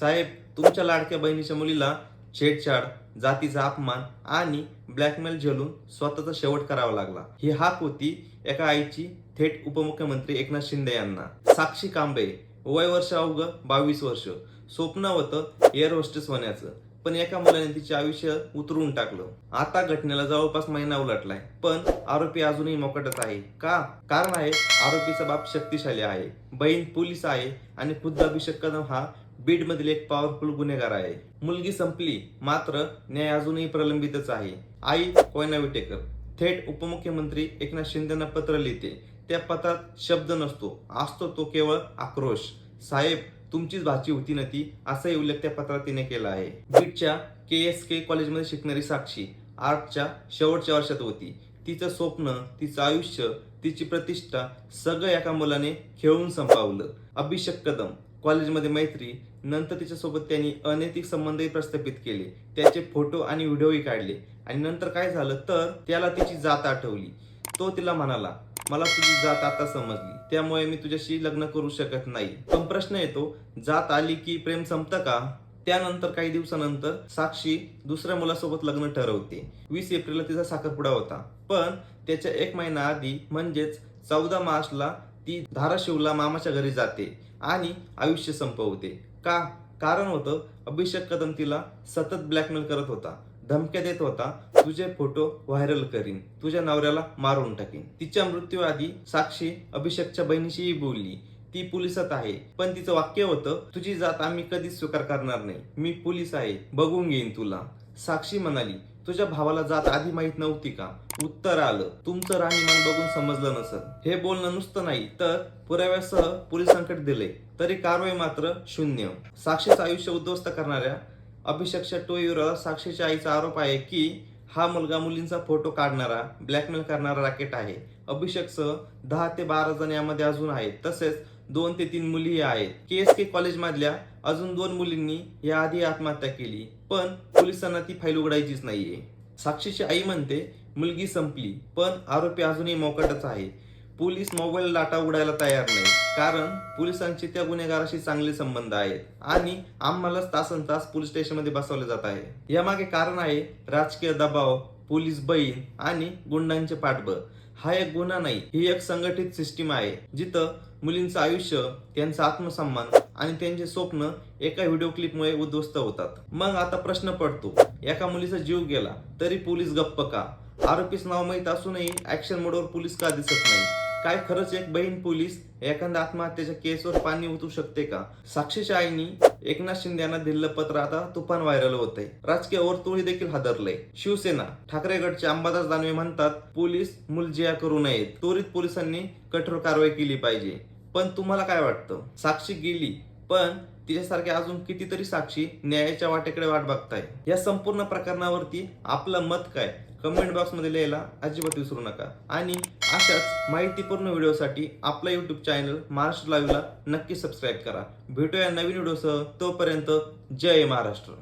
साहेब तुमच्या लाडक्या बहिणीच्या मुलीला छेडछाड जातीचा अपमान आणि ब्लॅकमेल झेलून स्वतःचा शेवट करावा लागला. ही हाक होती एका आईची थेट उपमुख्यमंत्री एकनाथ शिंदे यांना. साक्षी कांबळे वय वर्ष अवघ बावीस वर्ष. स्वप्न होतं एअर होस्टेस होण्याचं पण एका मुलाने तिचे आयुष्य उतरून टाकलं. आता घटनेला जवळपास महिना उलटलाय पण आरोपी अजूनही मोकटच आहे. का? कारण आहे आरोपीचा बाप शक्तिशाली आहे बहीण पोलीस आहे आणि खुद्द अभिषेक कदम हा बीड मधील एक पॉवरफुल गुन्हेगार आहे. मुलगी संपली मात्र न्याय अजूनही प्रलंबितच आहे. आई कोयना विटेकर थेट उपमुख्यमंत्री एकनाथ शिंदेना पत्र लिहिते. त्या पत्रात शब्द नसतो. असतो तो केवळ आक्रोश. साहेब तुमचीच भाची होती ना ती? असाही उल्लेख त्या पत्रात तिने केला आहे. बीडच्या के एस के कॉलेजमध्ये शिकणारी साक्षी आर्टच्या शेवटच्या वर्षात होती. तिचं स्वप्न तिचं आयुष्य तिची प्रतिष्ठा सगळं एका मुलाने खेळून संपावलं. अभिषेक कदम कॉलेजमध्ये मैत्री नंतर तिच्यासोबत त्यांनी अनैतिक संबंधही प्रस्थापित केले. त्याचे फोटो आणि व्हिडिओही काढले. आणि नंतर काय झालं तर त्याला तिची जात आठवली. तो तिला म्हणाला मला तुझी जात आता समजली. त्यामुळे मी तुझ्याशी लग्न करू शकत नाही. पण प्रश्न येतो जात आली की प्रेम संपतं का? त्यानंतर काही दिवसानंतर साक्षी दुसऱ्या मुलासोबत लग्न ठरवते. वीस एप्रिलला तिचा साखरपुडा होता. पण त्याच्या एक महिना आधी म्हणजेच चौदा मार्चला ती धाराशिवला मामाच्या घरी जाते आणि आयुष्य संपवते. का? कारण होतं अभिषेक कदम तिला सतत ब्लॅकमेल करत होता. धमक्या देत होता तुझे फोटो व्हायरल करीन. तुझ्या नवऱ्याला मारून टाकीन. तिच्या मृत्यूआधी साक्षी अभिषेकच्या बहिणीशीही बोलली. ती पोलिसात आहे. पण तिचं वाक्य होतं तुझी जात आम्ही कधीच स्वीकार करणार नाही. मी पोलीस आहे. बघून घेईन तुला. साक्षी म्हणाली तुझ्या भावाला जात आधी माहीत नव्हती का? उत्तर आलं. तुमचं राहणीमान बघून समजलं नसत हे बोलणं नुसतं नाही तर पुराव्यासह पोलिसांकडे दिले. तरी कारवाई मात्र शून्य. साक्षीचं आयुष्य उद्ध्वस्त करणाऱ्या अभिषेकच्या टोळीविरोधात साक्षीच्या आईचा आरोप आहे की हा मुलगा मुलींचा फोटो काढणारा ब्लॅकमेल करणारा रॅकेट आहे. अभिषेकसह दहा ते बारा जण यामध्ये अजून आहेत. तसेच दोन ते तीन मुली आहेत. के एस के कॉलेज मधल्या अजून दोन मुलींनी याआधी आत्महत्या केली पण पोलिसांना ती फाईल उघडायचीच नाहीये. साक्षीची आई म्हणते मुलगी संपली पण आरोपी अजूनही मोकटच आहे. पोलीस मोबाईल डाटा उघडायला तयार नाही कारण पोलिसांचे त्या गुन्हेगाराशी चांगले संबंध आहेत आणि आम्हालाच तासन तास पोलीस स्टेशनमध्ये बसवले जात आहे. यामागे कारण आहे राजकीय दबाव पोलीस बहीण आणि गुंडांचे पाठबळ. हा एक गुन्हा नाही ही एक संघटित सिस्टीम आहे जिथं मुलींचं आयुष्य त्यांचा आत्मसन्मान आणि त्यांचे स्वप्न एका व्हिडिओ क्लिपमुळे उद्ध्वस्त होतात. मग आता प्रश्न पडतो एका मुलीचा जीव गेला तरी पोलीस गप्प का? आरोपीच नाव माहीत असूनही ऍक्शन मोडवर पोलीस का दिसत नाही? काय खरंच एक बहीण पोलीस एखाद्या आत्महत्येच्या केसवर पाणी ओतू शकते का? साक्षीच्या आईनी एकनाथ शिंदे यांना दिलेलं पत्र आता तुफान व्हायरल होत आहे राजकीय वर्तुळी देखील हादरले शिवसेना ठाकरेगडचे अंबादास दानवे म्हणतात पोलीस मुलजिया करू नयेत. त्वरित पोलिसांनी कठोर कारवाई केली पाहिजे. पण तुम्हाला काय वाटतं? साक्षी गेली पण तिच्यासारखे अजून कितीतरी साक्षी न्यायाच्या वाटेकडे वाट बघताय या संपूर्ण प्रकरणावरती आपलं मत काय? कमेंट बॉक्समध्ये लिहायला अजिबात विसरू नका. आणि अशाच माहितीपूर्ण व्हिडिओसाठी आपला यूट्यूब चॅनल महाराष्ट्र लाईव्हला नक्की सबस्क्राईब करा. भेटूया नवीन व्हिडिओसह. तोपर्यंत जय महाराष्ट्र.